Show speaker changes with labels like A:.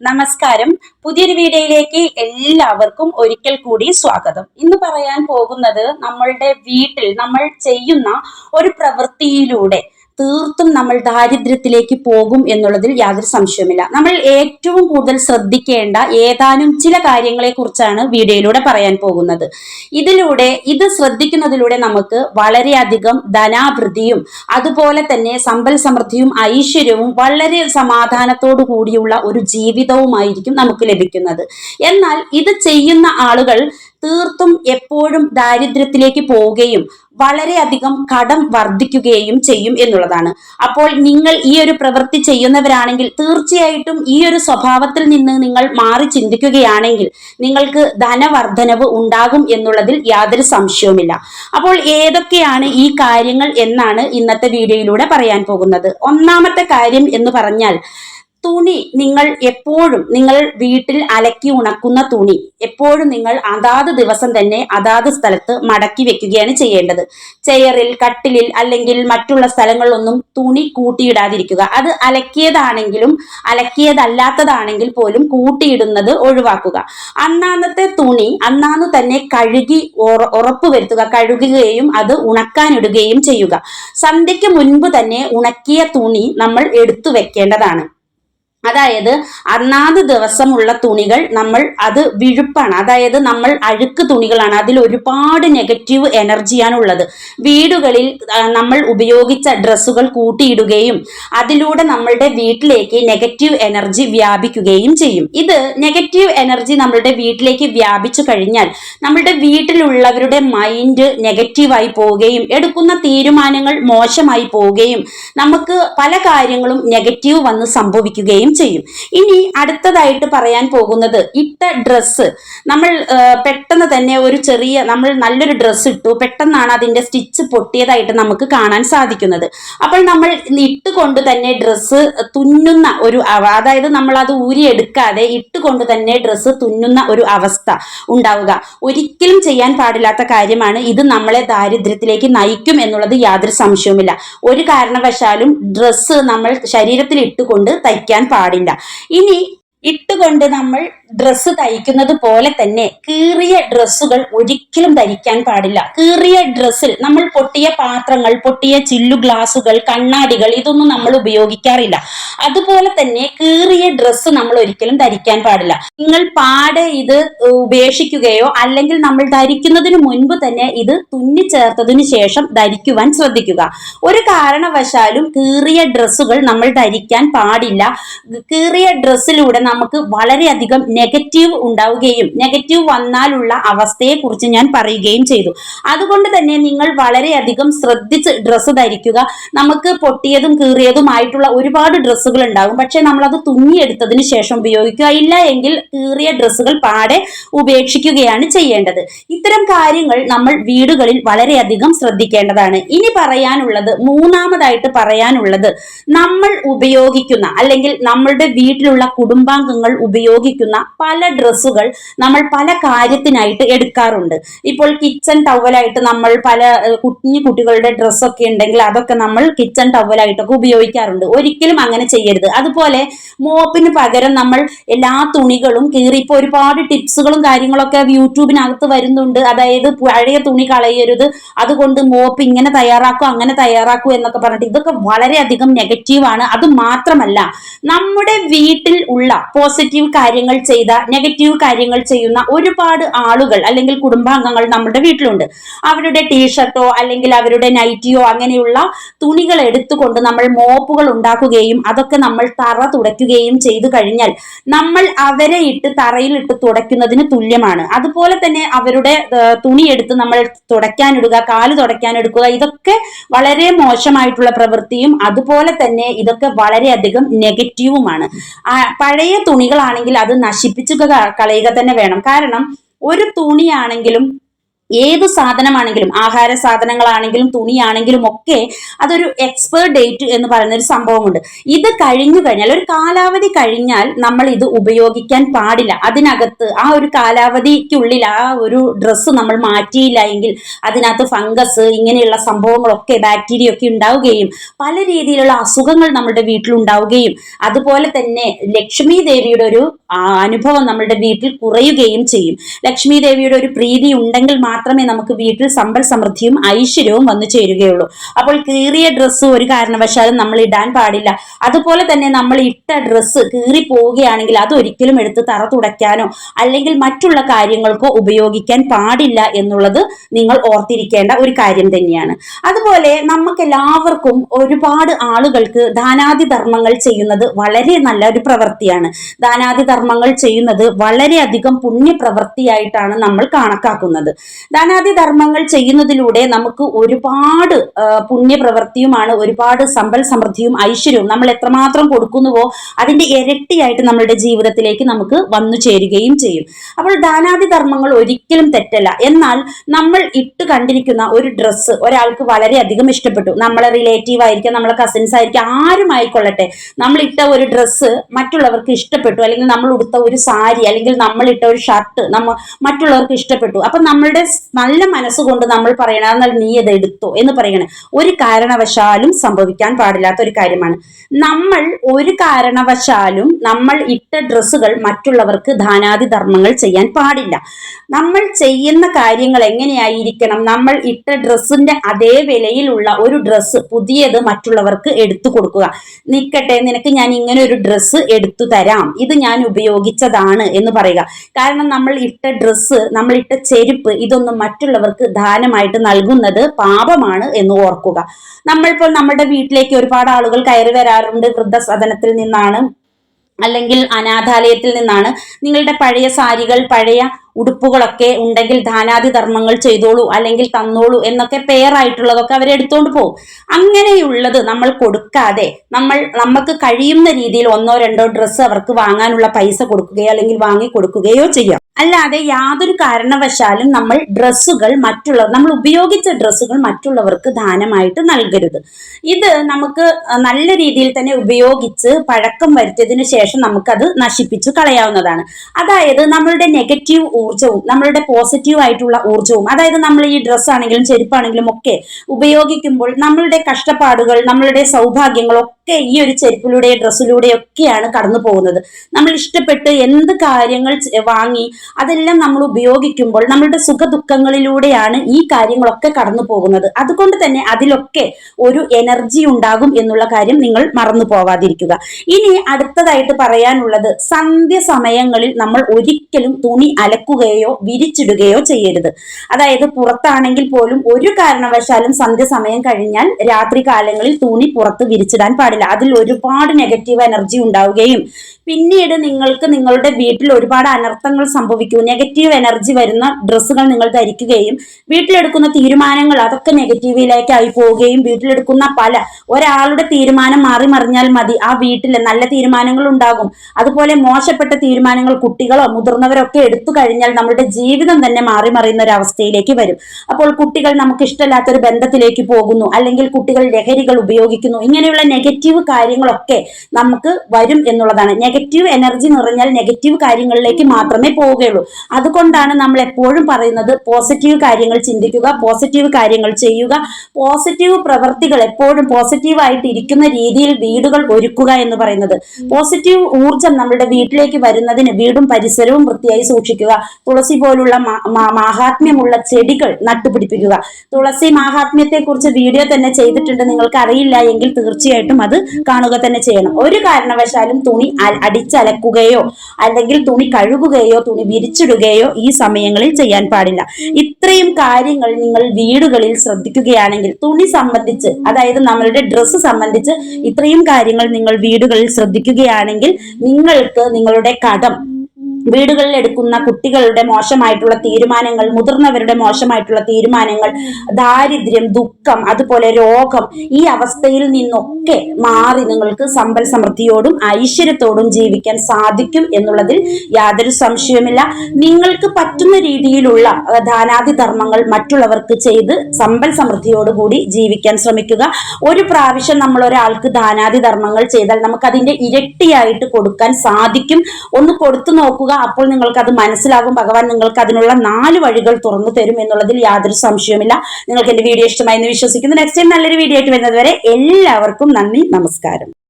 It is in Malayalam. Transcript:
A: നമസ്കാരം. പുതിയൊരു വീഡിയോയിലേക്ക് എല്ലാവർക്കും ഒരിക്കൽ കൂടി സ്വാഗതം. ഇന്ന് പറയാൻ പോകുന്നത് നമ്മളുടെ വീട്ടിൽ നമ്മൾ ചെയ്യുന്ന ഒരു പ്രവൃത്തിയിലൂടെ തീർത്തും നമ്മൾ ദാരിദ്ര്യത്തിലേക്ക് പോകും എന്നുള്ളതിൽ യാതൊരു സംശയവുമില്ല. നമ്മൾ ഏറ്റവും കൂടുതൽ ശ്രദ്ധിക്കേണ്ട ഏതാനും ചില കാര്യങ്ങളെ കുറിച്ചാണ് വീഡിയോയിലൂടെ പറയാൻ പോകുന്നത്. ഇതിലൂടെ ഇത് ശ്രദ്ധിക്കുന്നതിലൂടെ നമുക്ക് വളരെയധികം ധനാവൃദ്ധിയും അതുപോലെ തന്നെ സമ്പൽ സമൃദ്ധിയും ഐശ്വര്യവും വളരെ സമാധാനത്തോടു കൂടിയുള്ള ഒരു ജീവിതവുമായിരിക്കും നമുക്ക് ലഭിക്കുന്നത്. എന്നാൽ ഇത് ചെയ്യുന്ന ആളുകൾ തീർത്തും എപ്പോഴും ദാരിദ്ര്യത്തിലേക്ക് പോവുകയും വളരെയധികം കടം വർദ്ധിക്കുകയും ചെയ്യും എന്നുള്ളതാണ്. അപ്പോൾ നിങ്ങൾ ഈ ഒരു പ്രവൃത്തി ചെയ്യുന്നവരാണെങ്കിൽ തീർച്ചയായിട്ടും ഈ ഒരു സ്വഭാവത്തിൽ നിന്ന് നിങ്ങൾ മാറി ചിന്തിക്കുകയാണെങ്കിൽ നിങ്ങൾക്ക് ധനവർദ്ധനവ് ഉണ്ടാകും എന്നുള്ളതിൽ യാതൊരു സംശയവുമില്ല. അപ്പോൾ ഏതൊക്കെയാണ് ഈ കാര്യങ്ങൾ എന്നാണ് ഇന്നത്തെ വീഡിയോയിലൂടെ പറയാൻ പോകുന്നത്. ഒന്നാമത്തെ കാര്യം എന്ന് പറഞ്ഞാൽ തുണി നിങ്ങൾ എപ്പോഴും നിങ്ങൾ വീട്ടിൽ അലക്കി ഉണക്കുന്ന തുണി എപ്പോഴും നിങ്ങൾ അതാത് ദിവസം തന്നെ അതാത് സ്ഥലത്ത് മടക്കി വെക്കുകയാണ് ചെയ്യേണ്ടത്. ചെയറിൽ കട്ടിലിൽ അല്ലെങ്കിൽ മറ്റുള്ള സ്ഥലങ്ങളിലൊന്നും തുണി കൂട്ടിയിടാതിരിക്കുക. അത് അലക്കിയതാണെങ്കിലും അലക്കിയതല്ലാത്തതാണെങ്കിൽ പോലും കൂട്ടിയിടുന്നത് ഒഴിവാക്കുക. അന്നാന്നത്തെ തുണി അന്നാന്ന് തന്നെ കഴുകി ഉറപ്പ് വരുത്തുക. കഴുകുകയും അത് ഉണക്കാനിടുകയും ചെയ്യുക. സന്ധ്യയ്ക്ക് മുൻപ് തന്നെ ഉണക്കിയ തുണി നമ്മൾ എടുത്തു വെക്കേണ്ടതാണ്. അതായത് അന്നാത് ദിവസമുള്ള തുണികൾ നമ്മൾ അത് വിഴുപ്പാണ്. അതായത് നമ്മൾ അഴുക്ക് തുണികളാണ്. അതിൽ ഒരുപാട് നെഗറ്റീവ് എനർജിയാണ് ഉള്ളത്. വീടുകളിൽ നമ്മൾ ഉപയോഗിച്ച ഡ്രസ്സുകൾ കൂട്ടിയിടുകയും അതിലൂടെ നമ്മളുടെ വീട്ടിലേക്ക് നെഗറ്റീവ് എനർജി വ്യാപിക്കുകയും ചെയ്യും. ഇത് നെഗറ്റീവ് എനർജി നമ്മളുടെ വീട്ടിലേക്ക് വ്യാപിച്ചു കഴിഞ്ഞാൽ നമ്മളുടെ വീട്ടിലുള്ളവരുടെ മൈൻഡ് നെഗറ്റീവായി പോവുകയും എടുക്കുന്ന തീരുമാനങ്ങൾ മോശമായി പോവുകയും നമുക്ക് പല കാര്യങ്ങളും നെഗറ്റീവ് വന്ന് സംഭവിക്കുകയും ചെയ്യും. ഇനി അടുത്തതായിട്ട് പറയാൻ പോകുന്നത് ഇട്ട ഡ്രസ്സ് നമ്മൾ പെട്ടെന്ന് തന്നെ ഒരു ചെറിയ നമ്മൾ നല്ലൊരു ഡ്രസ്സ് ഇട്ടു. പെട്ടെന്നാണ് അതിന്റെ സ്റ്റിച്ച് പൊട്ടിയതായിട്ട് നമുക്ക് കാണാൻ സാധിക്കുന്നത്. അപ്പോൾ നമ്മൾ ഇട്ടുകൊണ്ട് തന്നെ ഡ്രസ്സ് തുന്നുന്ന ഒരു അതായത് നമ്മൾ അത് ഊരിയെടുക്കാതെ ഇട്ടുകൊണ്ട് തന്നെ ഡ്രസ്സ് തുന്നുന്ന ഒരു അവസ്ഥ ഉണ്ടാവുക. ഒരിക്കലും ചെയ്യാൻ പാടില്ലാത്ത കാര്യമാണ് ഇത് നമ്മളെ ദാരിദ്ര്യത്തിലേക്ക് നയിക്കും എന്നുള്ളത് യാതൊരു സംശയവുമില്ല. ഒരു കാരണവശാലും ഡ്രസ്സ് നമ്മൾ ശരീരത്തിൽ ഇട്ടുകൊണ്ട് തയ്ക്കാൻ പാടില്ല. പാടില്ല. ഇനി ഇട്ടുകൊണ്ട് നമ്മൾ ഡ്രസ്സ് തയ്ക്കുന്നത് പോലെ തന്നെ കീറിയ ഡ്രസ്സുകൾ ഒരിക്കലും ധരിക്കാൻ പാടില്ല. കീറിയ ഡ്രസ്സിൽ നമ്മൾ പൊട്ടിയ പാത്രങ്ങൾ പൊട്ടിയ ചില്ലു ഗ്ലാസുകൾ കണ്ണാടികൾ ഇതൊന്നും നമ്മൾ ഉപയോഗിക്കാറില്ല. അതുപോലെ തന്നെ കീറിയ ഡ്രസ്സ് നമ്മൾ ഒരിക്കലും ധരിക്കാൻ പാടില്ല. നിങ്ങൾ പാടെ ഇത് ഉപേക്ഷിക്കുകയോ അല്ലെങ്കിൽ നമ്മൾ ധരിക്കുന്നതിന് മുൻപ് തന്നെ ഇത് തുന്നി ചേർത്തതിന് ശേഷം ധരിക്കുവാൻ ശ്രദ്ധിക്കുക. ഒരു കാരണവശാലും കീറിയ ഡ്രസ്സുകൾ നമ്മൾ ധരിക്കാൻ പാടില്ല. കീറിയ ഡ്രസ്സിലൂടെ നമുക്ക് വളരെയധികം നെഗറ്റീവ് ഉണ്ടാവുകയും നെഗറ്റീവ് വന്നാലുള്ള അവസ്ഥയെ കുറിച്ച് ഞാൻ പറയുകയും ചെയ്തു. അതുകൊണ്ട് തന്നെ നിങ്ങൾ വളരെയധികം ശ്രദ്ധിച്ച് ഡ്രസ്സ് ധരിക്കുക. നമുക്ക് പൊട്ടിയതും കീറിയതുമായിട്ടുള്ള ഒരുപാട് ഡ്രസ്സുകൾ ഉണ്ടാകും പക്ഷെ നമ്മൾ അത് തുന്നിയെടുത്തതിന് ശേഷം ഉപയോഗിക്കുക ഇല്ല എങ്കിൽ കീറിയ ഡ്രസ്സുകൾ പാടെ ഉപേക്ഷിക്കുകയാണ് ചെയ്യേണ്ടത്. ഇത്തരം കാര്യങ്ങൾ നമ്മൾ വീടുകളിൽ വളരെയധികം ശ്രദ്ധിക്കേണ്ടതാണ്. ഇനി പറയാനുള്ളത് മൂന്നാമതായിട്ട് പറയാനുള്ളത് നമ്മൾ ഉപയോഗിക്കുന്ന അല്ലെങ്കിൽ നമ്മളുടെ വീട്ടിലുള്ള കുടുംബാംഗങ്ങൾ ഉപയോഗിക്കുന്ന പല ഡ്രസ്സുകൾ നമ്മൾ പല കാര്യത്തിനായിട്ട് എടുക്കാറുണ്ട്. ഇപ്പോൾ കിച്ചൺ ടവലായിട്ട് നമ്മൾ പല കുഞ്ഞു കുട്ടികളുടെ ഡ്രസ്സൊക്കെ ഉണ്ടെങ്കിൽ അതൊക്കെ നമ്മൾ കിച്ചൺ ടവലായിട്ടൊക്കെ ഉപയോഗിക്കാറുണ്ട്. ഒരിക്കലും അങ്ങനെ ചെയ്യരുത്. അതുപോലെ മോപ്പിന് പകരം നമ്മൾ എല്ലാ തുണികളും കീറി ഇപ്പോൾ ഒരുപാട് ടിപ്സുകളും കാര്യങ്ങളൊക്കെ യൂട്യൂബിനകത്ത് വരുന്നുണ്ട്. അതായത് പഴയ തുണി കളയരുത്. അതുകൊണ്ട് മോപ്പ് ഇങ്ങനെ തയ്യാറാക്കൂ അങ്ങനെ തയ്യാറാക്കൂ എന്നൊക്കെ പറഞ്ഞിട്ട് ഇതൊക്കെ വളരെയധികം നെഗറ്റീവാണ് അത് മാത്രമല്ല നമ്മുടെ വീട്ടിൽ ഉള്ള പോസിറ്റീവ് കാര്യങ്ങൾ ചെയ്ത നെഗറ്റീവ് കാര്യങ്ങൾ ചെയ്യുന്ന ഒരുപാട് ആളുകൾ അല്ലെങ്കിൽ കുടുംബാംഗങ്ങൾ നമ്മുടെ വീട്ടിലുണ്ട്. അവരുടെ ടീഷർട്ടോ അല്ലെങ്കിൽ അവരുടെ നൈറ്റിയോ അങ്ങനെയുള്ള തുണികൾ എടുത്തുകൊണ്ട് നമ്മൾ മോപ്പുകൾ ഉണ്ടാക്കുകയും അതൊക്കെ നമ്മൾ തറ തുടയ്ക്കുകയും ചെയ്തു കഴിഞ്ഞാൽ നമ്മൾ അവരെ ഇട്ട് തറയിൽ ഇട്ട് തുടയ്ക്കുന്നതിന് തുല്യമാണ്. അതുപോലെ തന്നെ അവരുടെ തുണി എടുത്ത് നമ്മൾ തുടയ്ക്കാനിടുക കാൽ തുടയ്ക്കാനെടുക്കുക ഇതൊക്കെ വളരെ മോശമായിട്ടുള്ള പ്രവൃത്തിയും അതുപോലെ തന്നെ ഇതൊക്കെ വളരെയധികം നെഗറ്റീവുമാണ് പഴയ തുണികളാണെങ്കിൽ അത് നശിപ്പിച്ചു കളയുക തന്നെ വേണം. കാരണം ഒരു തുണിയാണെങ്കിലും ഏത് സാധനമാണെങ്കിലും ആഹാര സാധനങ്ങളാണെങ്കിലും തുണിയാണെങ്കിലും ഒക്കെ അതൊരു എക്സ്പയർ ഡേറ്റ് എന്ന് പറയുന്ന ഒരു സംഭവമുണ്ട്. ഇത് കഴിഞ്ഞു കഴിഞ്ഞാൽ ഒരു കാലാവധി കഴിഞ്ഞാൽ നമ്മൾ ഇത് ഉപയോഗിക്കാൻ പാടില്ല. അതിനകത്ത് ആ ഒരു കാലാവധിക്കുള്ളിൽ ആ ഒരു ഡ്രസ്സ് നമ്മൾ മാറ്റിയില്ല എങ്കിൽ അതിനകത്ത് ഫംഗസ് ഇങ്ങനെയുള്ള സംഭവങ്ങളൊക്കെ ബാക്ടീരിയ ഒക്കെ ഉണ്ടാവുകയും പല രീതിയിലുള്ള അസുഖങ്ങൾ നമ്മുടെ വീട്ടിൽ ഉണ്ടാവുകയും അതുപോലെ തന്നെ ലക്ഷ്മി ദേവിയുടെ ഒരു അനുഭവം നമ്മുടെ വീട്ടിൽ കുറയുകയും ചെയ്യും. ലക്ഷ്മി ദേവിയുടെ ഒരു പ്രീതി ഉണ്ടെങ്കിൽ മാത്രമേ നമുക്ക് വീട്ടിൽ സമ്പൽ സമൃദ്ധിയും ഐശ്വര്യവും വന്നു ചേരുകയുള്ളൂ. അപ്പോൾ കീറിയ ഡ്രസ്സ് ഒരു കാരണവശാലും നമ്മൾ ഇടാൻ പാടില്ല. അതുപോലെ തന്നെ നമ്മൾ ഇട്ട ഡ്രസ്സ് കീറി പോവുകയാണെങ്കിൽ അത് ഒരിക്കലും എടുത്ത് തറ തുടയ്ക്കാനോ അല്ലെങ്കിൽ മറ്റുള്ള കാര്യങ്ങൾക്കോ ഉപയോഗിക്കാൻ പാടില്ല എന്നുള്ളത് നിങ്ങൾ ഓർത്തിരിക്കേണ്ട ഒരു കാര്യം തന്നെയാണ്. അതുപോലെ നമുക്ക് എല്ലാവർക്കും ഒരുപാട് ആളുകൾക്ക് ദാനാദി ധർമ്മങ്ങൾ ചെയ്യുന്നത് വളരെ നല്ല ഒരു പ്രവൃത്തിയാണ്. ദാനാദി ധർമ്മങ്ങൾ ചെയ്യുന്നത് വളരെയധികം പുണ്യപ്രവൃത്തിയായിട്ടാണ് നമ്മൾ കണക്കാക്കുന്നത്. ദാനാദി ധർമ്മങ്ങൾ ചെയ്യുന്നതിലൂടെ നമുക്ക് ഒരുപാട് പുണ്യപ്രവൃത്തിയുമാണ് ഒരുപാട് സമ്പൽ സമൃദ്ധിയും ഐശ്വര്യവും നമ്മൾ എത്രമാത്രം കൊടുക്കുന്നുവോ അതിന്റെ ഇരട്ടിയായിട്ട് നമ്മളുടെ ജീവിതത്തിലേക്ക് നമുക്ക് വന്നു ചേരുകയും ചെയ്യും. അപ്പോൾ ദാനാദി ധർമ്മങ്ങൾ ഒരിക്കലും തെറ്റല്ല. എന്നാൽ നമ്മൾ ഇട്ട് കണ്ടിരിക്കുന്ന ഒരു ഡ്രസ്സ് ഒരാൾക്ക് വളരെയധികം ഇഷ്ടപ്പെട്ടു. നമ്മളെ റിലേറ്റീവ് ആയിരിക്കാം നമ്മളെ കസിൻസ് ആയിരിക്കാം ആരും ആയിക്കൊള്ളട്ടെ. നമ്മൾ ഇട്ട ഒരു ഡ്രസ്സ് മറ്റുള്ളവർക്ക് ഇഷ്ടപ്പെട്ടു. അല്ലെങ്കിൽ നമ്മൾ ഉടുത്ത ഒരു സാരി അല്ലെങ്കിൽ നമ്മൾ ഇട്ട ഒരു ഷർട്ട് നമ്മ മറ്റുള്ളവർക്ക് ഇഷ്ടപ്പെട്ടു. അപ്പൊ നമ്മളുടെ നല്ല മനസ്സുകൊണ്ട് നമ്മൾ പറയണം എന്നാൽ നീ അത് എടുത്തോ? എന്ന് പറയണേ. ഒരു കാരണവശാലും സംഭവിക്കാൻ പാടില്ലാത്ത ഒരു കാര്യമാണ്. നമ്മൾ ഒരു കാരണവശാലും നമ്മൾ ഇട്ട ഡ്രസ്സുകൾ മറ്റുള്ളവർക്ക് ധാനാദി ധർമ്മങ്ങൾ ചെയ്യാൻ പാടില്ല. നമ്മൾ ചെയ്യുന്ന കാര്യങ്ങൾ എങ്ങനെയായിരിക്കണം? നമ്മൾ ഇട്ട ഡ്രസ്സിന്റെ അതേ വിലയിലുള്ള ഒരു ഡ്രസ്സ് പുതിയത് മറ്റുള്ളവർക്ക് എടുത്തു കൊടുക്കുക. നിൽക്കട്ടെ നിനക്ക് ഞാൻ ഇങ്ങനെ ഒരു ഡ്രസ്സ് എടുത്തു തരാം. ഇത് ഞാൻ ഉപയോഗിച്ചതാണ് എന്ന് പറയുക. കാരണം നമ്മൾ ഇട്ട ഡ്രസ്സ് നമ്മൾ ഇട്ട ചെരുപ്പ് ഇതൊന്നും മറ്റുള്ളവർക്ക് ദാനമായിട്ട് നൽകുന്നത് പാപമാണ് എന്ന് ഓർക്കുക. നമ്മളിപ്പോൾ നമ്മുടെ വീട്ടിലേക്ക് ഒരുപാട് ആളുകൾ കയറി വരാറുണ്ട്. വൃദ്ധസദനത്തിൽ നിന്നാണ് അല്ലെങ്കിൽ അനാഥാലയത്തിൽ നിന്നാണ്. നിങ്ങളുടെ പഴയ സാരികൾ പഴയ ഉടുപ്പുകളൊക്കെ ഉണ്ടെങ്കിൽ ധാനാദി ധർമ്മങ്ങൾ ചെയ്തോളൂ അല്ലെങ്കിൽ തന്നോളൂ എന്നൊക്കെ പേറായിട്ടുള്ളതൊക്കെ അവരെടുത്തോണ്ട് പോകും. അങ്ങനെയുള്ളത് നമ്മൾ കൊടുക്കാതെ നമ്മൾ നമുക്ക് കഴിയുന്ന രീതിയിൽ ഒന്നോ രണ്ടോ ഡ്രസ്സ് അവർക്ക് വാങ്ങാനുള്ള പൈസ കൊടുക്കുകയോ അല്ലെങ്കിൽ വാങ്ങി കൊടുക്കുകയോ ചെയ്യാം. അല്ലാതെ യാതൊരു കാരണവശാലും നമ്മൾ ഡ്രസ്സുകൾ മറ്റുള്ളവർ നമ്മൾ ഉപയോഗിച്ച ഡ്രസ്സുകൾ മറ്റുള്ളവർക്ക് ദാനമായിട്ട് നൽകരുത്. ഇത് നമുക്ക് നല്ല രീതിയിൽ തന്നെ ഉപയോഗിച്ച് പഴക്കം വരുത്തിയതിനു ശേഷം നമുക്കത് നശിപ്പിച്ചു കളയാവുന്നതാണ്. അതായത് നമ്മളുടെ നെഗറ്റീവ് ഊർജവും നമ്മളുടെ പോസിറ്റീവ് ആയിട്ടുള്ള ഊർജവും അതായത് നമ്മൾ ഈ ഡ്രസ്സാണെങ്കിലും ചെരുപ്പാണെങ്കിലും ഒക്കെ ഉപയോഗിക്കുമ്പോൾ നമ്മളുടെ കഷ്ടപ്പാടുകൾ നമ്മളുടെ സൗഭാഗ്യങ്ങളൊക്കെ ഈ ഒരു ചെരുപ്പിലൂടെ ഡ്രസ്സിലൂടെ ഒക്കെയാണ് കടന്നു പോകുന്നത്. നമ്മൾ ഇഷ്ടപ്പെട്ട് എന്ത് കാര്യങ്ങൾ വാങ്ങി അതെല്ലാം നമ്മൾ ഉപയോഗിക്കുമ്പോൾ നമ്മളുടെ സുഖ ദുഃഖങ്ങളിലൂടെയാണ് ഈ കാര്യങ്ങളൊക്കെ കടന്നു പോകുന്നത്. അതുകൊണ്ട് തന്നെ അതിലൊക്കെ ഒരു എനർജി ഉണ്ടാകും എന്നുള്ള കാര്യം നിങ്ങൾ മറന്നു പോവാതിരിക്കുക ഇനി അടുത്തതായിട്ട് പറയാനുള്ളത് സന്ധ്യ സമയങ്ങളിൽ നമ്മൾ ഒരിക്കലും തുണി അലക്കുകയോ വിരിച്ചിടുകയോ ചെയ്യരുത്. അതായത് പുറത്താണെങ്കിൽ പോലും ഒരു കാരണവശാലും സന്ധ്യ സമയം കഴിഞ്ഞാൽ രാത്രി കാലങ്ങളിൽ തുണി പുറത്ത് വിരിച്ചിടാൻ പാടില്ല. അതിൽ ഒരുപാട് നെഗറ്റീവ് എനർജി ഉണ്ടാവുകയും പിന്നീട് നിങ്ങൾക്ക് നിങ്ങളുടെ വീട്ടിൽ ഒരുപാട് അനർത്ഥങ്ങൾ സംഭവിക്കും. നെഗറ്റീവ് എനർജി വരുന്ന ഡ്രസ്സുകൾ നിങ്ങൾ ധരിക്കുകയും വീട്ടിലെടുക്കുന്ന തീരുമാനങ്ങൾ അതൊക്കെ നെഗറ്റീവിലേക്കായി പോവുകയും വീട്ടിലെടുക്കുന്ന പല ഒരാളുടെ തീരുമാനം മാറി മറിഞ്ഞാൽ മതി. ആ വീട്ടിൽ നല്ല തീരുമാനങ്ങൾ ഉണ്ടാകും. അതുപോലെ മോശപ്പെട്ട തീരുമാനങ്ങൾ കുട്ടികളോ മുതിർന്നവരോ ഒക്കെ എടുത്തു കഴിഞ്ഞാൽ നമ്മുടെ ജീവിതം തന്നെ മാറി മറിയുന്ന ഒരു അവസ്ഥയിലേക്ക് വരും. അപ്പോൾ കുട്ടികൾ നമുക്ക് ഇഷ്ടമില്ലാത്തൊരു ബന്ധത്തിലേക്ക് പോകുന്നു. അല്ലെങ്കിൽ കുട്ടികൾ ലഹരികൾ ഉപയോഗിക്കുന്നു. ഇങ്ങനെയുള്ള നെഗറ്റീവ് കാര്യങ്ങളൊക്കെ നമുക്ക് വരും എന്നുള്ളതാണ്. നെഗറ്റീവ് എനർജി നിറഞ്ഞാൽ നെഗറ്റീവ് കാര്യങ്ങളിലേക്ക് മാത്രമേ പോവുകയുള്ളൂ. അതുകൊണ്ടാണ് നമ്മൾ എപ്പോഴും പറയുന്നത് പോസിറ്റീവ് കാര്യങ്ങൾ ചിന്തിക്കുക പോസിറ്റീവ് കാര്യങ്ങൾ ചെയ്യുക പോസിറ്റീവ് പ്രവൃത്തികൾ എപ്പോഴും പോസിറ്റീവ് ആയിട്ട് ഇരിക്കുന്ന രീതിയിൽ വീടുകൾ ഒരുക്കുക എന്ന് പറയുന്നത്. പോസിറ്റീവ് ഊർജം നമ്മുടെ വീട്ടിലേക്ക് വരുന്നതിന് വീടും പരിസരവും വൃത്തിയായി സൂക്ഷിക്കുക തുളസി പോലുള്ള മാഹാത്മ്യമുള്ള ചെടികൾ നട്ടുപിടിപ്പിക്കുക. തുളസി മാഹാത്മ്യത്തെ കുറിച്ച് വീഡിയോ തന്നെ ചെയ്തിട്ടുണ്ട്. നിങ്ങൾക്ക് അറിയില്ല എങ്കിൽ തീർച്ചയായിട്ടും അത് കാണുക തന്നെ ചെയ്യണം. ഒരു കാരണവശാലും തുണി അടിച്ചലക്കുകയോ അല്ലെങ്കിൽ തുണി കഴുകുകയോ തുണി വിരിച്ചിടുകയോ ഈ സമയങ്ങളിൽ ചെയ്യാൻ പാടില്ല. ഇത്രയും കാര്യങ്ങൾ നിങ്ങൾ വീടുകളിൽ ശ്രദ്ധിക്കുകയാണെങ്കിൽ തുണി സംബന്ധിച്ച് അതായത് നമ്മളുടെ ഡ്രസ്സ് സംബന്ധിച്ച് ഇത്രയും കാര്യങ്ങൾ നിങ്ങൾ വീടുകളിൽ ശ്രദ്ധിക്കുകയാണെങ്കിൽ നിങ്ങൾക്ക് നിങ്ങളുടെ കടം വീടുകളിൽ എടുക്കുന്ന കുട്ടികളുടെ മോശമായിട്ടുള്ള തീരുമാനങ്ങൾ മുതിർന്നവരുടെ മോശമായിട്ടുള്ള തീരുമാനങ്ങൾ ദാരിദ്ര്യം ദുഃഖം അതുപോലെ രോഗം ഈ അവസ്ഥയിൽ നിന്നൊക്കെ മാറി നിങ്ങൾക്ക് സമ്പൽ സമൃദ്ധിയോടും ഐശ്വര്യത്തോടും ജീവിക്കാൻ സാധിക്കും എന്നുള്ളതിൽ യാതൊരു സംശയവുമില്ല. നിങ്ങൾക്ക് പറ്റുന്ന രീതിയിലുള്ള ധാനാദി ധർമ്മങ്ങൾ മറ്റുള്ളവർക്ക് ചെയ്ത് സമ്പൽ സമൃദ്ധിയോടുകൂടി ജീവിക്കാൻ ശ്രമിക്കുക. ഒരു പ്രാവശ്യം നമ്മൾ ഒരാൾക്ക് ദാനാദി ധർമ്മങ്ങൾ ചെയ്താൽ നമുക്ക് അതിന്റെ ഇരട്ടിയായിട്ട് കൊടുക്കാൻ സാധിക്കും. ഒന്ന് കൊടുത്തു നോക്കുക അപ്പോൾ നിങ്ങൾക്ക് അത് മനസ്സിലാകും. ഭഗവാൻ നിങ്ങൾക്ക് അതിനുള്ള നാല് വഴികൾ തുറന്നു തരും എന്നുള്ളതിൽ യാതൊരു സംശയവുമില്ല. നിങ്ങൾക്ക് എന്റെ വീഡിയോ ഇഷ്ടമായി എന്ന് വിശ്വസിക്കുന്നു. നെക്സ്റ്റ് ടൈം നല്ലൊരു വീഡിയോ ആയിട്ട് വരുന്നത് വരെ എല്ലാവർക്കും നന്ദി. നമസ്കാരം.